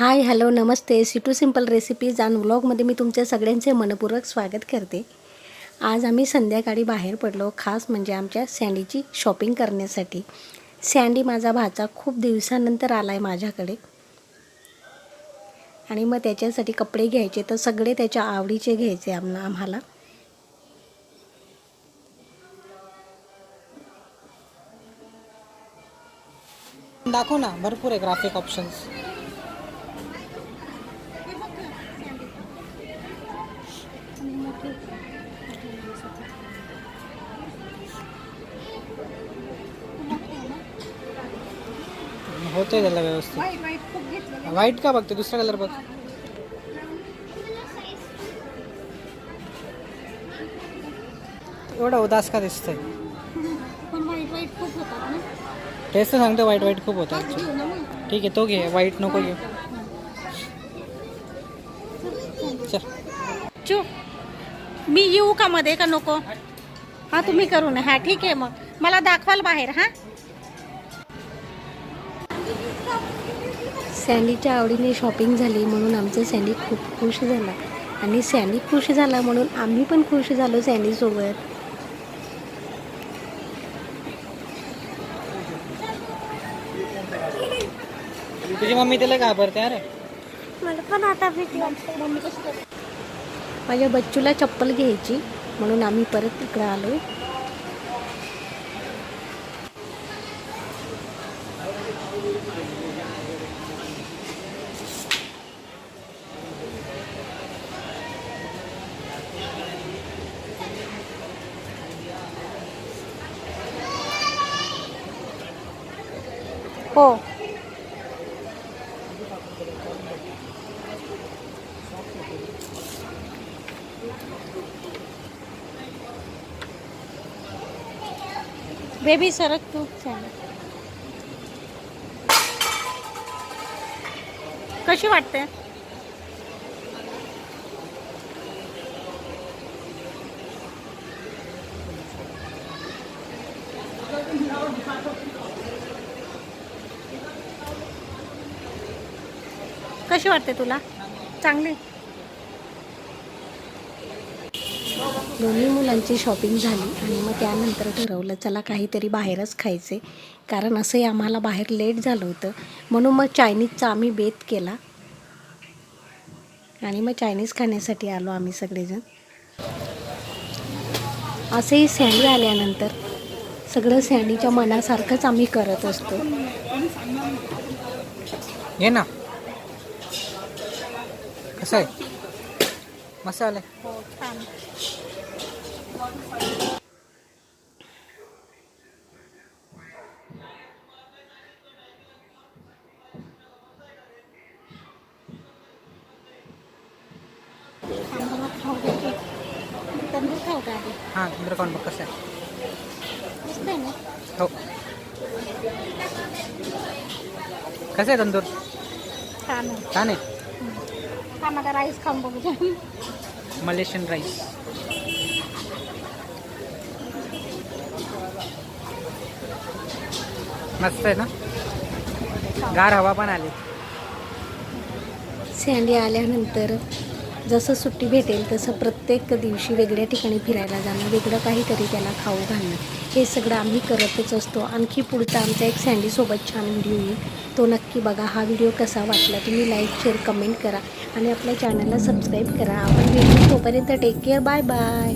हाय hello नमस्ते. C to simple recipes आणि व्लॉगमध्ये मी तुमच्या सगळ्यांचे मनपूर्वक स्वागत करते. आज आम्ही संध्याकाळी बाहेर पडलो खास म्हणजे आमच्या सँडीची शॉपिंग करण्यासाठी. सँडी माझा भाचा खूप दिवसानंतर आला आहे माझ्याकडे. आणि मग त्याच्यासाठी कपडे घ्यायचे तर सगळे त्याच्या आवडीचे घ्यायचे आम आम्हाला. दाखव ना भरपूर आहे ग्राफिक ऑप्शन्स होते त्याला व्यवस्थित। व्हाईट का बघते दुसरा कलर बघ। एवढा उदास का दिसतंय। तेच तर सांगतो वाईट वाईट खूप होतं ठीक आहे तो घे. वाईट नको घे चल. चू. मी येऊ का मध्ये का नको? हा तुम्ही करू नये हा ठीक आहे मग. मला दाखवाल बाहेर हा? सँडीच्या आवडीने शॉपिंग झाली म्हणून आमचं सँडी खूप खुश झाला. आणि सँडी खुश झाला म्हणून आम्ही पण खुश झालो सँडीसोबत तुझी मम्मी त्याला घाबरते अरे. मला पण आता भीती वाटते. माझ्या बच्चूला चप्पल घ्यायची म्हणून आम्ही परत इकडं आलो हो. बेबी सरक तू सँडी कशी वाटते? कशी वाटते तुला? चांगली? दोन्ही मुलांची शॉपिंग झाली आणि मग त्यानंतर ठरवलं चला काहीतरी बाहेरच खायचे. कारण असंही आम्हाला बाहेर लेट झालं होतं. म्हणून मग चायनीजचा आम्ही बेत केला. आणि मग चायनीज खाण्यासाठी आलो आम्ही सगळेजण. असेही सँडी आल्यानंतर सगळं सँडीच्या मनासारखंच आम्ही करत असतो. ये ना. कसं आहे? मस्त आलंय तंदूर खाऊ का आधी हां कोण बघ कसं आहे हो. कसं आहे तंदूर? छान आहे. छान आहे? राईस खाऊन बघू मलेशियन राईस मस्त आहे ना? गार हवा पण आली. सँडी आल्यानंतर जसं सुट्टी भेटेल तसं प्रत्येक दिवशी वेगळ्या ठिकाणी फिरायला जाणं वेगळं काहीतरी त्याला खाऊ घालणं हे सगळं आम्ही करतच असतो. आणखी पुढचा आमचा एक सँडीसोबत छान व्हिडिओ येईल. तो नक्की बघा. हा व्हिडिओ कसा वाटला तुम्ही लाईक शेअर कमेंट करा आणि आपल्या चॅनलला सबस्क्राईब करा. आपण भेटू तोपर्यंत टेक केअर बाय बाय